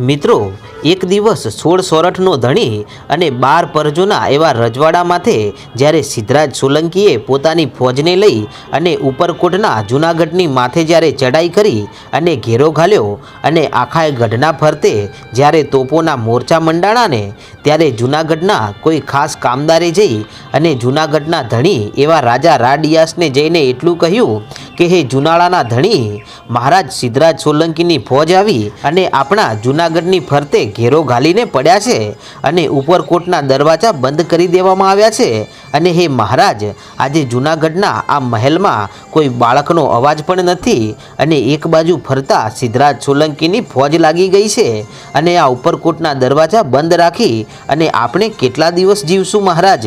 મિત્રો, એક દિવસ સોળ સોરઠનો ધણી અને બાર પરજોના એવા રજવાડા માથે જ્યારે સિદ્ધરાજ સોલંકીએ પોતાની ફોજને લઈ અને ઉપરકોટના જૂનાગઢની માથે જ્યારે ચડાઈ કરી અને ઘેરો ઘાલ્યો અને આખા ગઢના ફરતે જ્યારે તોપોના મોરચા મંડાણાને, ત્યારે જૂનાગઢના કોઈ ખાસ કામદારે જઈ અને જૂનાગઢના ધણી એવા રાજા રાડિયાસને જઈને એટલું કહ્યું કે, હે જુનાળાના ધણી, મહારાજ સિદ્ધરાજ સોલંકીની ફોજ આવી અને આપણા જૂનાગઢની ફરતે ઘેરો ઘાલીને પડ્યા છે અને ઉપરકોટના દરવાજા બંધ કરી દેવામાં આવ્યા છે. અને હે મહારાજ, આજે જૂનાગઢના આ મહેલમાં કોઈ બાળકનો અવાજ પણ નથી અને એક બાજુ ફરતા સિદ્ધરાજ સોલંકીની ફોજ લાગી ગઈ છે અને આ ઉપરકોટના દરવાજા બંધ રાખી અને આપણે કેટલા દિવસ જીવશું મહારાજ?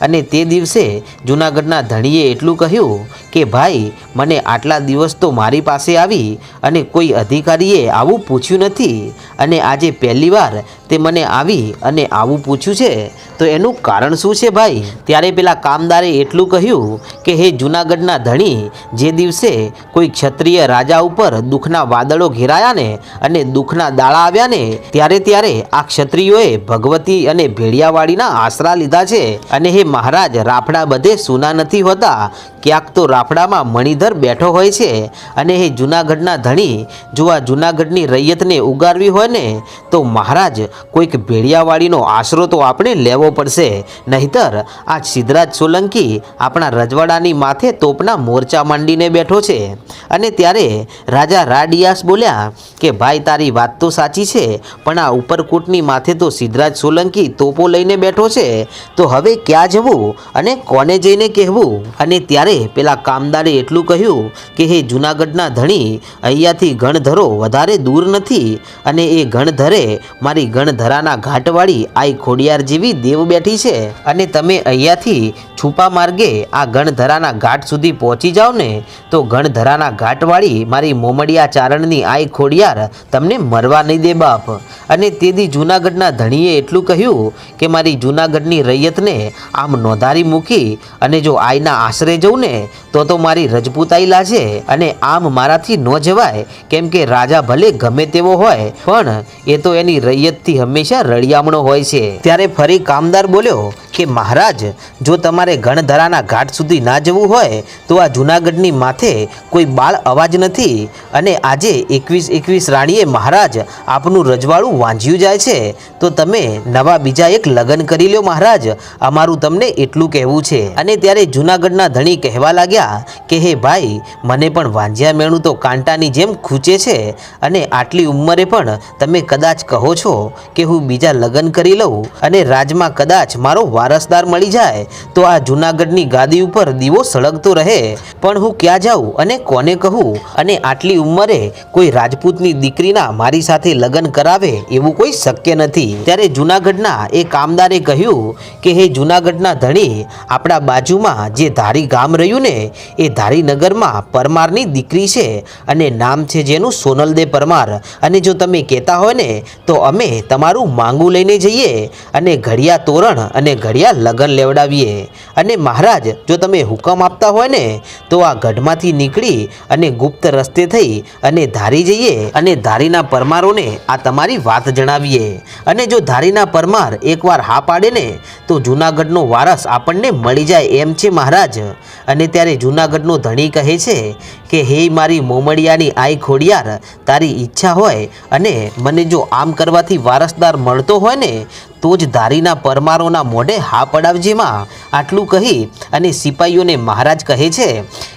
અને તે દિવસે જૂનાગઢના ધણીએ એટલું કહ્યું કે, ભાઈ, મને આટલા દિવસ તો મારી પાસે આવી અને કોઈ અધિકારીએ આવું પૂછ્યું નથી. અને આજે પહેલીવાર તે મને આવી અને આવું પૂછ્યું છે, તો એનું કારણ શું છે ભાઈ? ત્યારે પેલા કામદારે એટલું કહ્યું કે, હે જૂનાગઢના ધણી, જે દિવસે કોઈ ક્ષત્રિય રાજા ઉપર દુઃખના વાદળો ઘેરાયા ને અને દુઃખના દાળા આવ્યા ને, ત્યારે ત્યારે આ ક્ષત્રિયોએ ભગવતી અને ભેડિયાવાડીના આશરા લીધા છે. અને હે મહારાજ, રાફડા બધે સુના નથી હોતા. ક્યાંક તો રાફડામાં મણિધર બેઠો હોય છે. અને હે જૂનાગઢના ધણી, જો આ જૂનાગઢની રૈયતને ઉગારવી હોય ને, તો મહારાજ કોઈક ભેડિયાવાડીનો આશરો તો આપણે લેવો પડશે. નહીતર આ સિદ્ધરાજ સોલંકી આપણા રજવાડાની માથે તોપના મોરચા માંડીને બેઠો છે. અને ત્યારે રાજા રાડિયાસ બોલ્યા કે, ભાઈ, તારી વાત તો સાચી છે, પણ આ ઉપરકોટની માથે તો સિદ્ધરાજ સોલંકી તોપો લઈને બેઠો છે. તો હવે ક્યાં જવું અને કોને જઈને કહેવું? અને ત્યારે પેલા કામદારે એટલું કહ્યું કે, હે જૂનાગઢના ધણી, અહીંયાથી ગણધરો વધારે દૂર નથી અને એ ગણધરે મારી ગણધરાના ઘાટવાળી આઈ ખોડિયાર જેવી દેવ બેઠી છે અને તમે અહીંયાથી છુપા માર્ગે આ ગણધરાના ઘાટ સુધી પહોંચી જાઓ ને, તો ગણધરાના ઘાટવાળી મારી મોમડિયા ચારણની આઈ ખોડિયાર તમને મરવા નહીં દે બાપ. અને તેથી જૂનાગઢના ધણીએ એટલું કહ્યું કે મારી જૂનાગઢની રૈયતને આમ નોંધારી મૂકી અને જો આઈના આશરે જઉં ને, તો તો મારી રજપૂતાઈ લાજે અને આમ મારાથી ન જવાય, કેમ કે રાજા ભલે ગમે તેવો હોય, પણ એ તો એની રૈયતથી હંમેશા રળિયામણો હોય છે. ત્યારે ફરી કામદાર બોલ્યો કે મહારાજ, જો તમારે ગણધરાના ઘાટ સુધી ના જવું હોય, તો આ જૂનાગઢની માથે કોઈ બાળ અવાજ નથી. અને આજે એકવીસ એકવીસ રાણીએ મહારાજ આપનું રજવાડું વાંઝ્યું જાય છે. તો તમે નવા બીજા એક લગ્ન કરી લ્યો મહારાજ. અમારું તમને એટલું કહેવું છે. અને ત્યારે જૂનાગઢના ધણી કહેવા લાગ્યા કે, હે ભાઈ, મને પણ વાંઝ્યા મેણું તો કાંટાની જેમ ખૂંચે છે. અને આટલી ઉંમરે પણ તમે કદાચ કહો છો કે હું બીજા લગ્ન કરી લઉં. અને રાજમાં કદાચ મારો વારસદાર મળી જાય, તો આ જૂનાગઢની ગાદી ઉપર દીવો સળગતો રહે. પણ હું ક્યાં જાઉં અને કોને કહું? અને આટલી ઉંમરે કોઈ રાજપૂતની દીકરીના મારી સાથે લગ્ન કરાવે એવું કોઈ શક્ય નથી. ત્યારે જૂનાગઢના એ કામદારે કહ્યું કે, હે જૂનાગઢના ધણી, આપણા બાજુમાં જે ધારી ગામ રહ્યું ને, એ ધારીનગરમાં પરમારની દીકરી છે અને નામ છે જેનું સોનલદે પરમાર. અને જો તમે કહેતા હોય ને, તો અમે તમારું માંગું લઈને જઈએ અને ઘડિયા તોરણ અને ઘડિયા લગન લેવડાવીએ. અને મહારાજ, જો તમે હુકમ આપતા હોય ને, તો આ ગઢમાંથી નીકળી અને ગુપ્ત રસ્તે થઈ અને ધારી જઈએ અને ધારીના પરમારોને આ તમારી વાત જણાવીએ. અને જો ધારીના પરમાર એકવાર હા પાડે ને, તો જૂનાગઢનો વારસ આપણને મળી જાય એમ છે મહારાજ. અને ત્યારે જૂનાગઢનો ધણી કહે છે કે, હે મારી મોમડિયાની આઈ ખોડિયાર, તારી ઈચ્છા હોય અને મને જો આમ કરવાથી વારસદાર મળતો હોય ને તો જ ધારીના પરમારોના મોઢે હા પડાવજેમાં આટલું કહી અને સિપાહીઓને મહારાજ કહે છે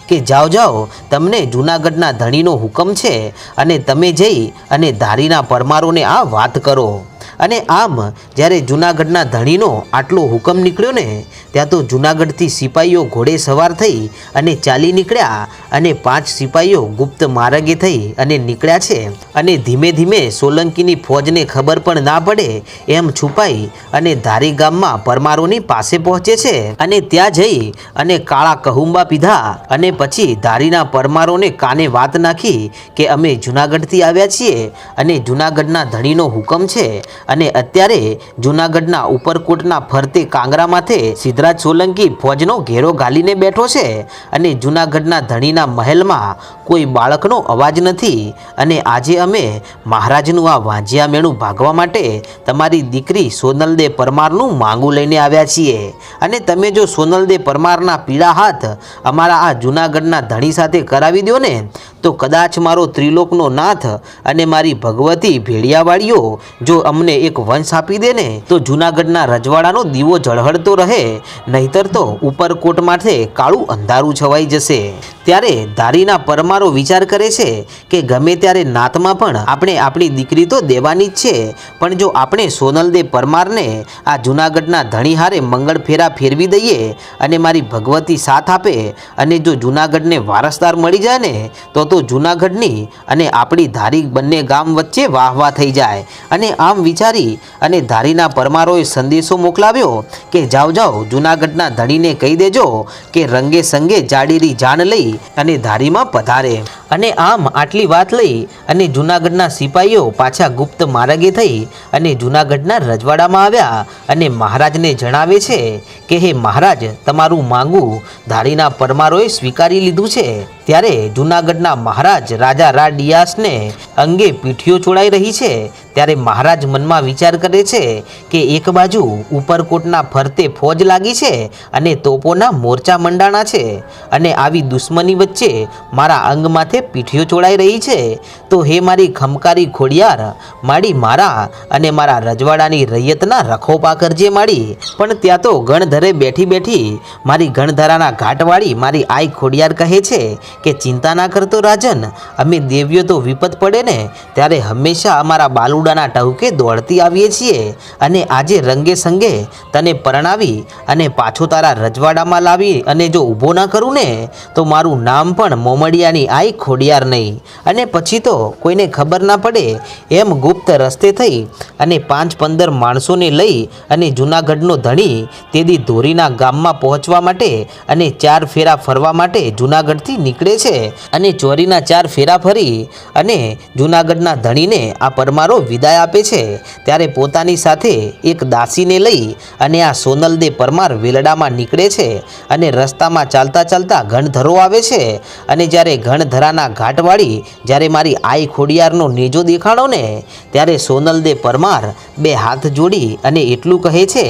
કે, જાઓ જાઓ, તમને જૂનાગઢના ધણીનો હુકમ છે અને તમે જઈ અને ધારીના પરમારોને આ વાત કરો. અને આમ, જ્યારે જૂનાગઢના ધણીનો આટલો હુકમ નીકળ્યો ને, ત્યાં તો જૂનાગઢથી સિપાહીઓ ઘોડે સવાર થઈ અને ચાલી નીકળ્યા અને પાંચ સિપાહીઓ ગુપ્ત માર્ગે થઈ અને નીકળ્યા છે. અને ધીમે ધીમે સોલંકીની ફોજને ખબર પણ ના પડે એમ છુપાઈ અને ધારી ગામમાં પરમારોની પાસે પહોંચે છે. અને ત્યાં જઈ અને કાળા કહુંબા પીધા અને પછી ધારીના પરમારોને કાને વાત નાખી કે અમે જુનાગઢથી આવ્યા છીએ અને જુનાગઢના ધણીનો હુકમ છે. અને અત્યારે જુનાગઢના ઉપરકોટના ફરતે કાંગરા માથે સિદ્ધરાજ સોલંકી ફોજનો ઘેરો ગાલીને બેઠો છે અને જુનાગઢના ધણીના મહેલમાં કોઈ બાળકનો અવાજ નથી. અને આજે અમે મહારાજનું આ વાંજિયા મેળું ભાગવા માટે તમારી દીકરી સોનલદે પરમારનું માંગુ લઈને આવ્યા છીએ. અને તમે જો સોનલદે પરમારના પીળા હાથ અમારા આ જુનાગઢના ધણી સાથે કરાવી દો ને, તો કદાચ મારો ત્રિલોકનો નાથ અને મારી ભગવતી ભેળિયાવાળીઓ જો અમને એક વંશ આપી દે ને તો જુનાગઢના રજવાડાનો દીવો ઝળહળતો રહે, નહીતર તો ઉપરકોટ માટે કાળું અંધારું છવાઈ જશે. ત્યારે ધારીના પરમારો વિચાર કરે છે કે ગમે ત્યારે નાતમાં પણ આપણે આપણી દીકરી તો દેવાની જ છે. પણ જો આપણે સોનલદે પરમારને આ જુનાગઢના ધણી હારે મંગળ ફેરા ફેરવી દઈએ અને મારી ભગવતી સાથ આપે અને જો જુનાગઢને વારસદાર મળી જાય ને, તો તો જુનાગઢની અને આપણી ધારી બંને ગામ વચ્ચે વાહ વાહ થઈ જાય. અને આમ વિચારી અને ધારીના પરમારોએ સંદેશો મોકલાવ્યો કે જાઓ જાઓ જુનાગઢના ધણીને કહી દેજો કે રંગે સંગે જાડીરી જાણ લઈ અને ધારીમાં પધારે. અને આમ આટલી વાત લઈ અને જુનાગઢના સિપાહીઓ પાછા ગુપ્ત માર્ગે થઈ અને જુનાગઢના રજવાડામાં આવ્યા અને મહારાજને જણાવે છે કે, હે મહારાજ, તમારું માંગું ધારીના પરમારોએ સ્વીકારી લીધું છે. ત્યારે જુનાગઢના મહારાજ રાજા રા ડિયાસને અંગે પીઠીઓ ચોડાઈ રહી છે. ત્યારે મહારાજ મનમાં વિચાર કરે છે કે, એક બાજુ ઉપરકોટના ફરતે ફોજ લાગી છે અને તોપોના મોરચા મંડાણા છે અને આવી દુશ્મની વચ્ચે મારા અંગ માથે પીઠીઓ ચોળાઈ રહી છે. તો હે મારી ખમકારી ખોડિયાર, માડી મારા અને મારા રજવાડાની રૈયતના રખોપા કરજે માડી. પણ ત્યાં તો ગણધરે બેઠી બેઠી મારી ગણધરાના ઘાટવાળી મારી આઈ ખોડિયાર કહે છે કે, ચિંતા ના કરતો રાજન, અમે દેવીઓ તો વિપત પડે ને, ત્યારે હંમેશા અમારા બાલુડાના ટહુકે દોડતી આવીએ છીએ. અને આજે રંગે સંગે તને પરણાવી અને પાછો તારા રજવાડામાં લાવી અને જો ઊભો ના કરું ને, તો મારું નામ પણ મોમડિયાની આઈ ખોડિયાર નહીં. અને પછી તો કોઈને ખબર ના પડે, એમ ગુપ્ત રસ્તે થઈ અને પાંચ પંદર માણસોને લઈ અને જુનાગઢનો ધણી તેદી ધોરીના ગામમાં પહોંચવા માટે અને ચાર ફેરા ફરવા માટે જુનાગઢથી નીકળે છે અને ચોરીના ચાર ફેરા ફરી અને જુનાગઢના ધણીને આ પરમારો વિદાય આપે છે. ત્યારે પોતાની સાથે એક દાસીને લઈ અને આ સોનલદે પરમાર વેલડામાં નીકળે છે અને રસ્તામાં ચાલતા ચાલતા ઘણધરો આવે છે અને જ્યારે ઘણધરાના ઘાટવાળી જ્યારે મારી આઈ ખોડિયારનો નેજો દેખાડો ને, ત્યારે સોનલદે પરમાર બે હાથ જોડી અને એટલું કહે છે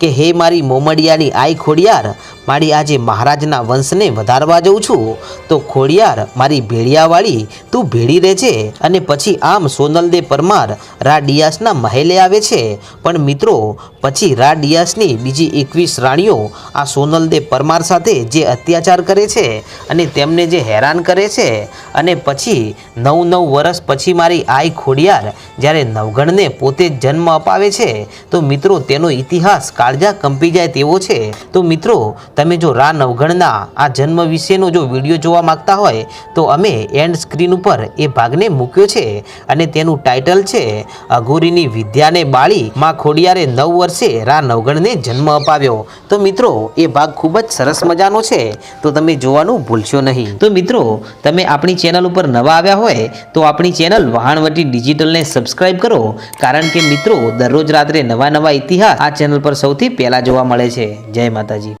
કે, હે મારી મોમડિયાની આઈ ખોડિયાર મારી આજે મહારાજના વંશને વધારવા જઉં છું, તો ખોડિયાર મારી ભેળિયાવાળી, તું ભેળી રહેજે અને પછી આમ સોનલદે પરમાર રા ડિયાસના મહેલે આવે છે. પણ મિત્રો, પછી રા ડિયાસની બીજી એકવીસ રાણીઓ આ સોનલદે પરમાર સાથે જે અત્યાચાર કરે છે અને તેમને જે હેરાન કરે છે અને પછી નવ નવ વર્ષ પછી મારી આઈ ખોડિયાર જ્યારે નવગણને પોતે જન્મ અપાવે છે, તો મિત્રો, તેનો ઇતિહાસ કાળજા કંપી જાય તેવો છે. તો મિત્રો તમે જો રા નવગણના આ જન્મ વિશેનો જો વીડિયો જોવા માંગતા હોય, તો અમે એન્ડ સ્ક્રીન ઉપર એ ભાગને મૂક્યો છે અને તેનું ટાઇટલ છે, અઘોરીની વિદ્યાને બાળી માં ખોડિયારે નવ વર્ષે રા નવગણને જન્મ અપાવ્યો. તો મિત્રો, એ ભાગ ખૂબ જ સરસ મજાનો છે, તો તમે જોવાનું ભૂલશો નહીં. તો મિત્રો, તમે આપણી ચેનલ ઉપર નવા આવ્યા હોય, તો આપણી ચેનલ વહાણવટી ડિજિટલને સબસ્ક્રાઇબ કરો, કારણ કે મિત્રો, દરરોજ રાત્રે નવા નવા ઇતિહાસ આ ચેનલ પર સૌથી પહેલા જોવા મળે છે. જય માતાજી.